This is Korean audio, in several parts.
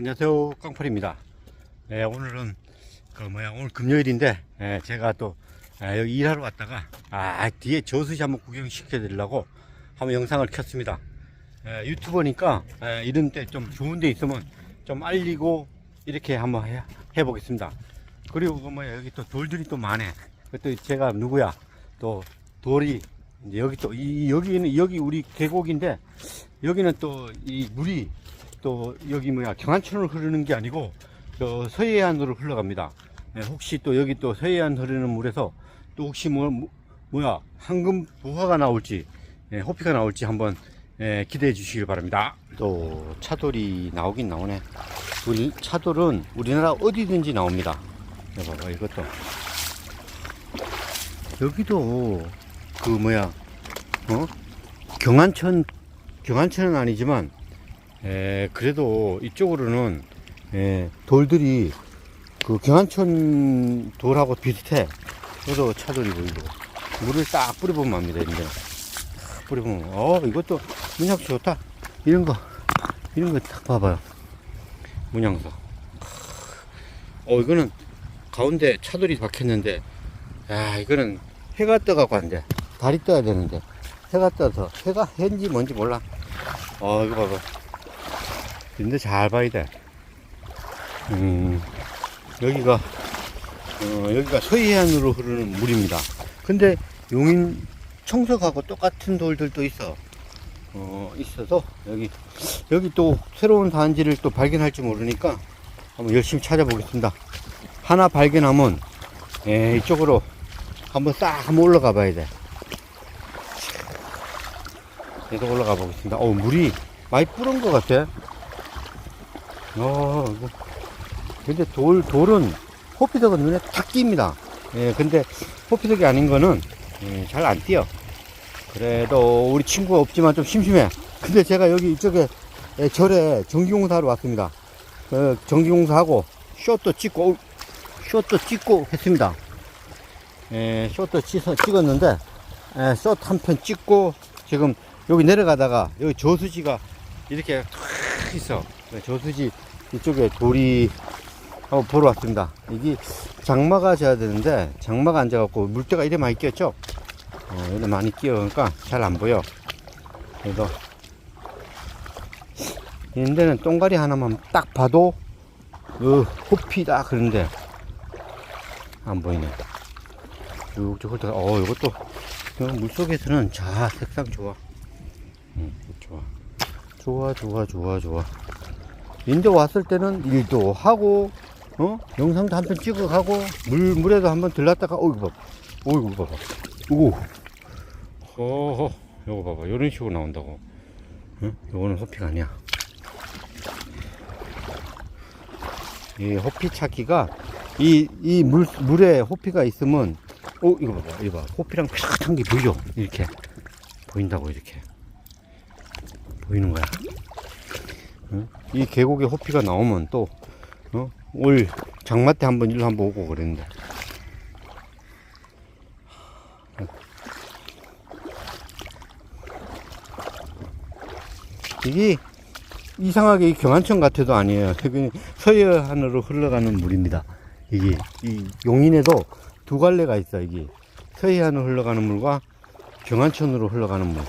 안녕하세요. 깡팔입니다. 예, 오늘은 그 뭐야 오늘 금요일인데 예, 제가 또 예, 여기 일하러 왔다가 아 뒤에 저수지 한번 구경시켜 드리려고 한번 영상을 켰습니다. 예, 유튜버니까 예, 이런 때좀 좋은 데 있으면 좀 알리고 이렇게 한번 해, 해보겠습니다. 그리고 그 뭐야 여기 또 돌들이 또 많네 그또 제가 누구야 또 돌이 여기 또 이 여기는 여기 우리 계곡인데 여기는 또 이 물이 또 여기 뭐야 경안천으로 흐르는 게 아니고 저 서해안으로 흘러갑니다. 예, 혹시 또 여기 또 서해안 흐르는 물에서 또 혹시 뭐 뭐- 뭐야 황금 부화가 나올지 예, 호피가 나올지 한번 예, 기대해 주시길 바랍니다. 또 차돌이 나오긴 나오네. 우리 차돌은 우리나라 어디든지 나옵니다. 야, 봐봐 이것도 여기도 그 뭐야 어 경안천 경안천은 아니지만 에, 그래도 이쪽으로는 에, 돌들이 그 경안천 돌하고 비슷해. 그래도 차돌이 보이고 물을 딱 뿌려보면 압니다. 이제 딱 뿌려보면 어 이것도 문양수 좋다. 이런 거 이런 거 딱 봐봐요. 문양수. 어 이거는 가운데 차돌이 박혔는데 야 이거는 해가 떠갖고 안돼. 달이 떠야 되는데 해가 떠서 해가 해인지 뭔지 몰라. 어 이거 봐봐. 근데 잘 봐야 돼. 음, 여기가, 어, 여기가 서해안으로 흐르는 물입니다. 근데 용인 청석하고 똑같은 돌들도 있어. 어, 있어서 여기, 여기 또 새로운 단지를 또 발견할지 모르니까 한번 열심히 찾아보겠습니다. 하나 발견하면, 예, 이쪽으로 한번 싹 한번 올라가 봐야 돼. 계속 올라가 보겠습니다. 어, 물이 많이 뿌른 것 같아. 어, 이거. 근데 돌, 돌은 호피석은 눈에 탁 띕니다. 예, 근데 호피석이 아닌 거는 예, 잘안 띄어. 그래도 우리 친구가 없지만 좀 심심해. 근데 제가 여기 이쪽에 예, 절에 전기공사하러 왔습니다. 어, 전기공사하고 숏도 찍고, 어우, 숏도 찍고 했습니다. 예, 숏도 찍, 찍었는데, 예, 숏한 편 찍고, 지금 여기 내려가다가 여기 저수지가 이렇게 탁 있어. 네, 저수지 이쪽에 돌이 어, 보러 왔습니다. 이게 장마가 져야 되는데 장마가 안 져갖고 물때가 이래 많이 끼었죠. 어, 이래 많이 끼어니까 잘 안 보여. 그래서 이데는 똥가리 하나만 딱 봐도 어, 호피다 그런데 안 보이네. 쭉쭉 훑다가 어 이것도 어, 물속에서는 자 색상 좋아. 응, 좋아. 좋아, 좋아, 좋아, 좋아. 인제 왔을 때는 일도 하고, 어? 영상도 한 편 찍어 가고, 물, 물에도 한 번 들렀다가, 어이구, 봐봐. 어이구, 봐봐. 오고. 허허. 요거 봐봐. 요런 식으로 나온다고. 응? 요거는 호피가 아니야. 이 호피 찾기가, 이, 이 물, 물에 호피가 있으면, 어, 이거 봐봐. 이거 봐. 호피랑 비슷한 게 보이죠? 이렇게. 보인다고, 이렇게. 보이는 거야. 어? 이 계곡에 호피가 나오면 또, 어? 올 장마 때 한번 일로 한번 오고 그랬는데. 이게 이상하게 이 경안천 같아도 아니에요. 여기 서해안으로 흘러가는 물입니다. 이게 이 용인에도 두 갈래가 있어. 이게 서해안으로 흘러가는 물과 경안천으로 흘러가는 물.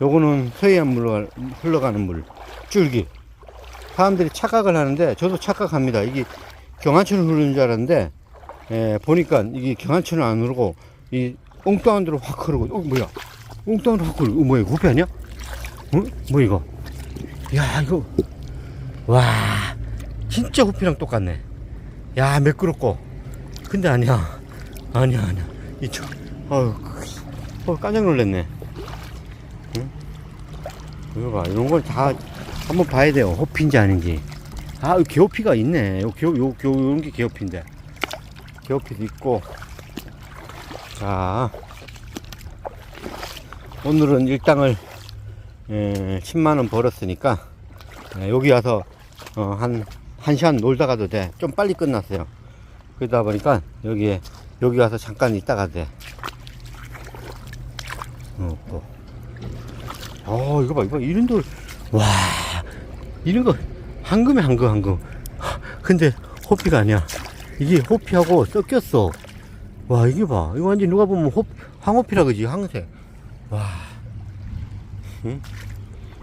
요거는 서해안 물로 흘러가는 물 줄기 사람들이 착각을 하는데 저도 착각합니다. 이게 경안천을 흐르는 줄 알았는데 에, 보니까 이게 경안천을 안 흐르고 이 엉뚱한 데로 확 흐르고 어 뭐야? 엉뚱한 데로 확 흐르고 어, 뭐야 이거 호피 아니야? 어? 뭐 이거? 야 이거. 와 진짜 호피랑 똑같네. 야 매끄럽고. 근데 아니야. 아니야 아니야. 이쪽. 어우 어, 깜짝 놀랐네. 이거 봐, 이런 걸 다 한번 봐야 돼요. 호피인지 아닌지. 아, 여기 개호피가 있네. 요, 요, 요, 요, 요런 게 개호피인데. 개호피도 있고. 자, 오늘은 일당을, 에, 10만원 벌었으니까, 에, 여기 와서, 어, 한, 한 시간 놀다 가도 돼. 좀 빨리 끝났어요. 그러다 보니까, 여기에, 여기 와서 잠깐 있다 가도 돼. 어, 또. 어, 이거 봐, 이거 이런 돌, 와, 이런 거 황금이 황금 황금 하, 근데 호피가 아니야. 이게 호피하고 섞였어. 와 이게 봐. 이거 완전 누가 보면 호, 황호피라 그지 황색 와. 응?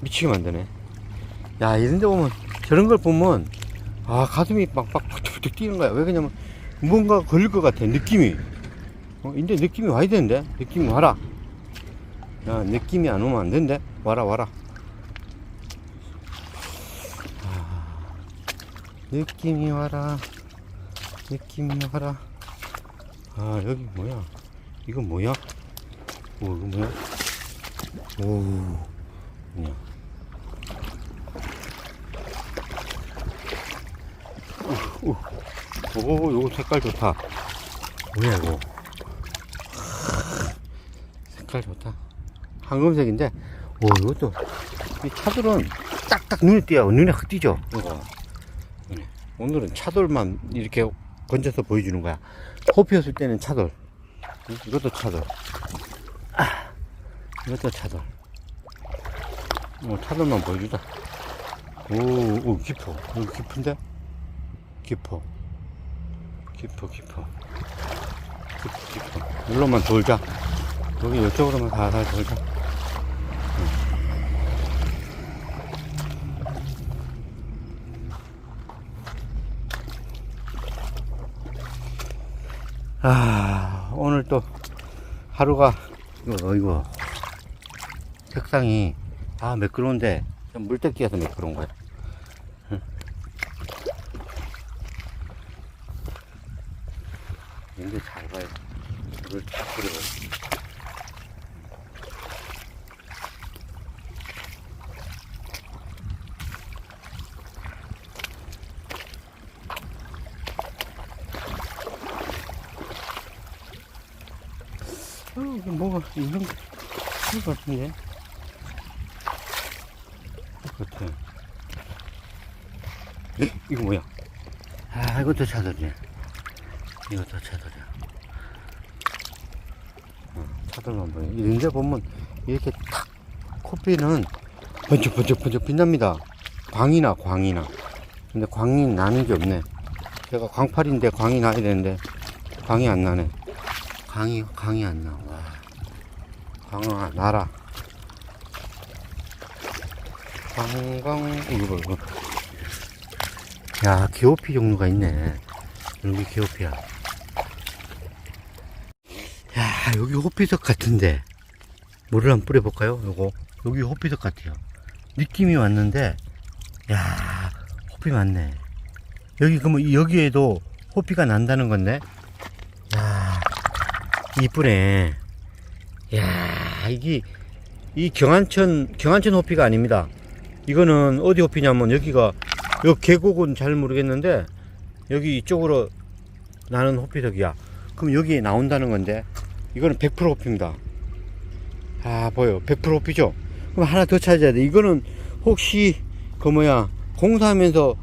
미치게 만드네. 야 이런 데 보면 저런 걸 보면 아 가슴이 막막 툭툭 뛰는 거야. 왜 그러냐면 뭔가 걸릴 것 같아 느낌이. 어 근데 느낌이 와야 되는데? 느낌이 와라. 야 느낌이 안 오면 안 된대. 와라 와라 느낌이 와라 느낌이 와라 아 여기 뭐야 이거 뭐야 오 이거 뭐야 오 뭐야 오, 오, 요거 색깔 좋다. 뭐야, 이거. 색깔 좋다. 황금색인데, 오, 이것도, 이 차돌은 딱딱 눈에 띄어. 눈에 확 띄죠? 이거. 오늘은 차돌만 이렇게 건져서 보여주는 거야. 호 피었을 때는 차돌. 응? 이것도 차돌. 아, 이것도 차돌. 어, 차돌만 보여주자. 오, 오, 깊어. 여기 깊은데? 깊어. 깊어, 깊어. 깊어, 깊어. 일로만 돌자. 여기 이쪽으로만 살살 돌자. 아, 오늘 또 하루가, 이거, 이거, 색상이, 아, 매끄러운데, 좀 물때 끼어서 매끄러운 거야. 근데 잘 봐요. 물을 탁 뿌려요. 이게 뭐가 있는 것 같은데? 에? 이거 뭐야? 아, 이것도 차돌이네. 이것도 차돌이야. 어, 차돌만 보여. 이런데 보면 이렇게 탁 코피는 번쩍 번쩍 번쩍 빛납니다. 광이나 광이나. 근데 광이 나는 게 없네. 제가 광팔인데 광이 나야 되는데 광이 안 나네. 광이 광이 안 나. 와. 광아 나라. 광광 이거 봐 이거. 야 기오피 종류가 있네. 여기 기오피야. 야, 여기 호피석 같은데. 물을 한번 뿌려볼까요? 요거. 여기 호피석 같아요. 느낌이 왔는데, 야 호피 많네. 여기, 그러면 여기에도 호피가 난다는 건데? 야 이쁘네. 야 이게, 이 경안천, 경안천 호피가 아닙니다. 이거는 어디 호피냐면 여기가, 요 계곡은 잘 모르겠는데, 여기 이쪽으로 나는 호피석이야. 그럼 여기 나온다는 건데, 이거는 100% 호피입니다. 아, 보여. 100% 호피죠? 그럼 하나 더 찾아야 돼. 이거는 혹시, 그 뭐야, 공사하면서,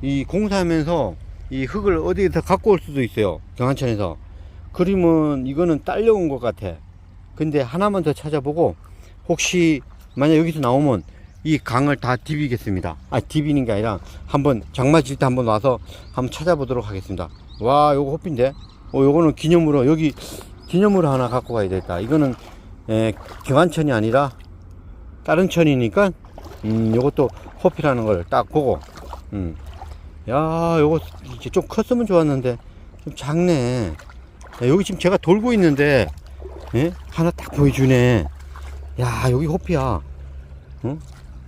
이 공사하면서 이 흙을 어디에서 갖고 올 수도 있어요. 경안천에서. 그러면 이거는 딸려온 것 같아. 근데 하나만 더 찾아보고, 혹시, 만약 여기서 나오면 이 강을 다 디비겠습니다. 아, 디비는 게 아니라 한번 장마 질 때 한번 와서 한번 찾아보도록 하겠습니다. 와, 요거 호피인데? 어, 요거는 기념으로, 여기 기념으로 하나 갖고 가야 되겠다. 이거는, 에, 경안천이 아니라 다른 천이니까, 음, 요것도 호피라는 걸 딱 보고, 음. 야, 요거 이제 좀 컸으면 좋았는데, 좀 작네. 야, 여기 지금 제가 돌고 있는데, 예? 하나 딱 보여주네. 야, 여기 호피야. 어?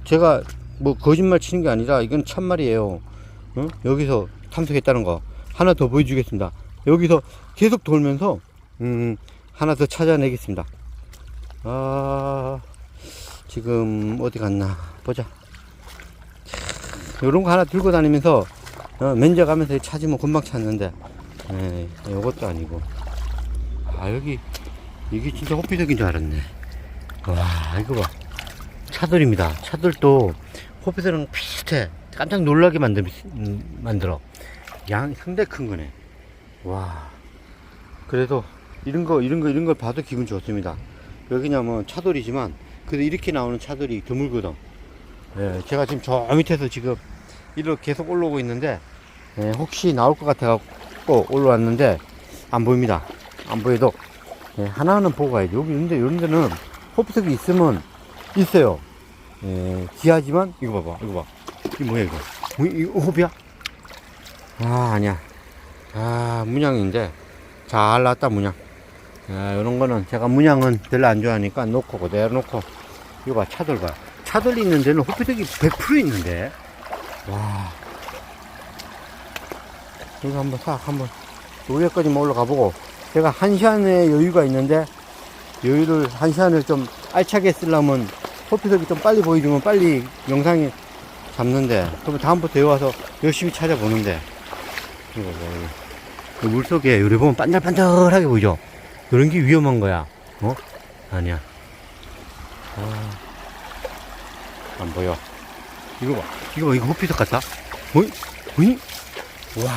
제가 뭐 거짓말 치는 게 아니라 이건 참말이에요. 어? 여기서 탐색했다는 거 하나 더 보여주겠습니다. 여기서 계속 돌면서 음, 하나 더 찾아내겠습니다. 아 지금 어디 갔나 보자. 이런 거 하나 들고 다니면서 어, 면접하면서 찾으면 금방 찾는데 에 이것도 아니고 아 여기 이게 진짜 호피적인 줄 알았네. 와 이거 봐. 차돌입니다. 차돌도 호피들랑 비슷해. 깜짝 놀라게 만들, 음, 만들어. 양 상당히 큰 거네. 와. 그래도 이런 거, 이런 거, 이런 걸 봐도 기분 좋습니다. 여기냐 면 차돌이지만, 그래도 이렇게 나오는 차돌이 드물거든. 예, 제가 지금 저 밑에서 지금 이리로 계속 올라오고 있는데 예, 혹시 나올 것 같아갖고 올라왔는데 안 보입니다. 안 보여도 예, 하나는 보고 가야죠. 여기 있는데 이런 데는 호프석이 있으면 있어요. 예, 귀하지만 이거 봐봐, 이거 봐. 이게 뭐야 이거? 뭐, 이거 호비야? 아 아니야. 아 문양인데 잘 나왔다 문양. 아, 이런 거는 제가 문양은 별로 안 좋아하니까 놓고 그대로 놓고 이거 봐 차들 봐. 차들 있는 데는 호피석이 100% 있는데 와 여기 한번 싹 한번 위에까지만 올라가 보고 제가 한 시간의 여유가 있는데 여유를 한 시간을 좀 알차게 쓰려면 호피석이 좀 빨리 보여주면 빨리 영상이 잡는데 그러면 다음부터 여기 와서 열심히 찾아보는데 이거 봐 이거. 물 속에 요리 보면 반들반들하게 보이죠? 이런 게 위험한 거야. 어? 아니야. 아, 안 보여. 이거 봐. 이거 봐. 이거 호피석 같다. 어이? 어이? 와.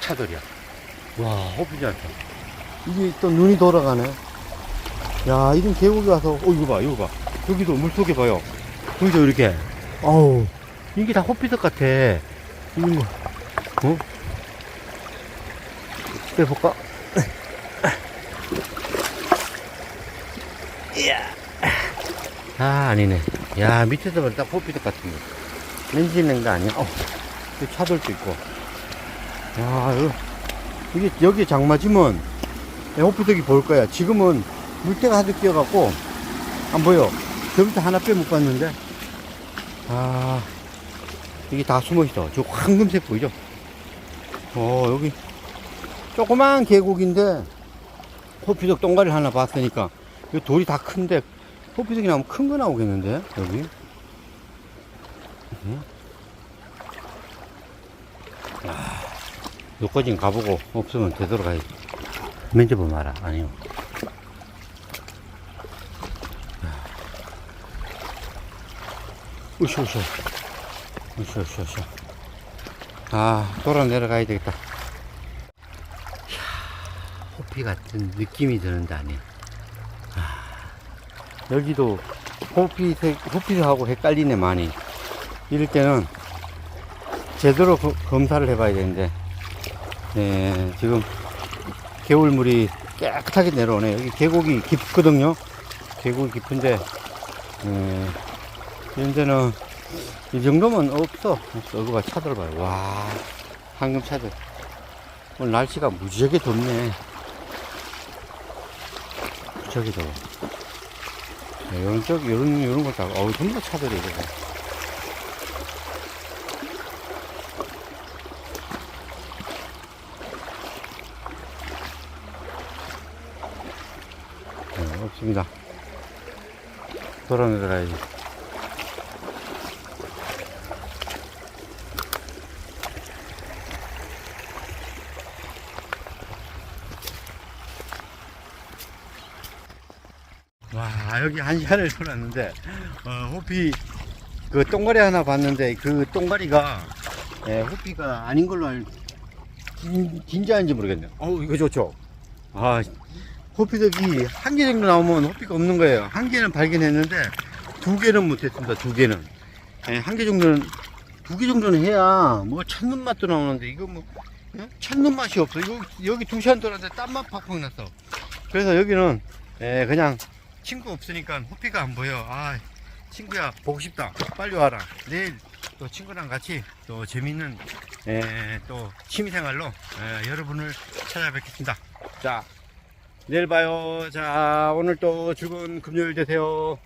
차돌이야 와 호피지 않다. 이게 또 눈이 돌아가네. 야 이런 계곡에 와서 어 이거 봐 이거 봐. 여기도 물속에 봐요. 보이죠 이렇게? 어우. 이게 다 호피석 같아. 이거. 뭐 어? 빼볼까? 이야. 아 아니네. 야 밑에서 보면 딱 호피석 같은데 렌즈 있는 거 아니야? 어, 차들도 있고. 야 이거 이게 여기 장마지면 호피석이 보일 거야. 지금은 물때가 하도 끼어갖고 안 보여. 저 밑에 하나 빼 못 봤는데. 아 이게 다 숨어 있어. 저 황금색 보이죠? 어 여기 조그만 계곡인데 호피석 동가리를 하나 봤으니까 이 돌이 다 큰데 호피석이 나오면 큰 거 나오겠는데 여기? 응? 아, 여기까지 가보고 없으면 되돌아가야지 면접은 마라. 아니요. 으쌰 으쌰 으쌰 으쌰 으쌰 아 돌아 내려가야 되겠다. 이야, 호피 같은 느낌이 드는데 아니야. 아, 여기도 호피색 호피색하고 헷갈리네 많이. 이럴 때는 제대로 거- 검사를 해봐야 되는데 네, 지금 개울물이 깨끗하게 내려오네 여기 계곡이 깊거든요 계곡이 깊은데 네, 이런 데는 이 정도면 없어. 봐, 차들 봐요. 와, 황금 차들. 오늘 날씨가 무지하게 덥네. 저기 더워. 네, 요런 쪽, 요런, 요런 걸 다, 어우, 전부 다 차들이 이거. 네, 없습니다. 돌아 내려가야지. 와 여기 한 시간을 돌았는데 어, 호피 그 똥가리 하나 봤는데 그 똥가리가 예, 호피가 아닌 걸로 알 진, 진짜인지 모르겠네요 어우 이거 좋죠 아 호피석이 한 개 정도 나오면 호피가 없는 거예요 한 개는 발견했는데 두 개는 못했습니다 두 개는 예, 한개 정도는 두 개 정도는 해야 뭐 첫눈 맛도 나오는데 이거 뭐 예? 첫눈 맛이 없어 여기, 여기 두 시간 돌았는데 땀만 팍팍 났어 그래서 여기는 예, 그냥 친구 없으니까 호피가 안 보여. 아, 친구야, 보고 싶다. 빨리 와라. 내일 또 친구랑 같이 또 재밌는, 에, 또 취미생활로 에, 여러분을 찾아뵙겠습니다. 자, 내일 봐요. 자, 오늘 또 즐거운 금요일 되세요.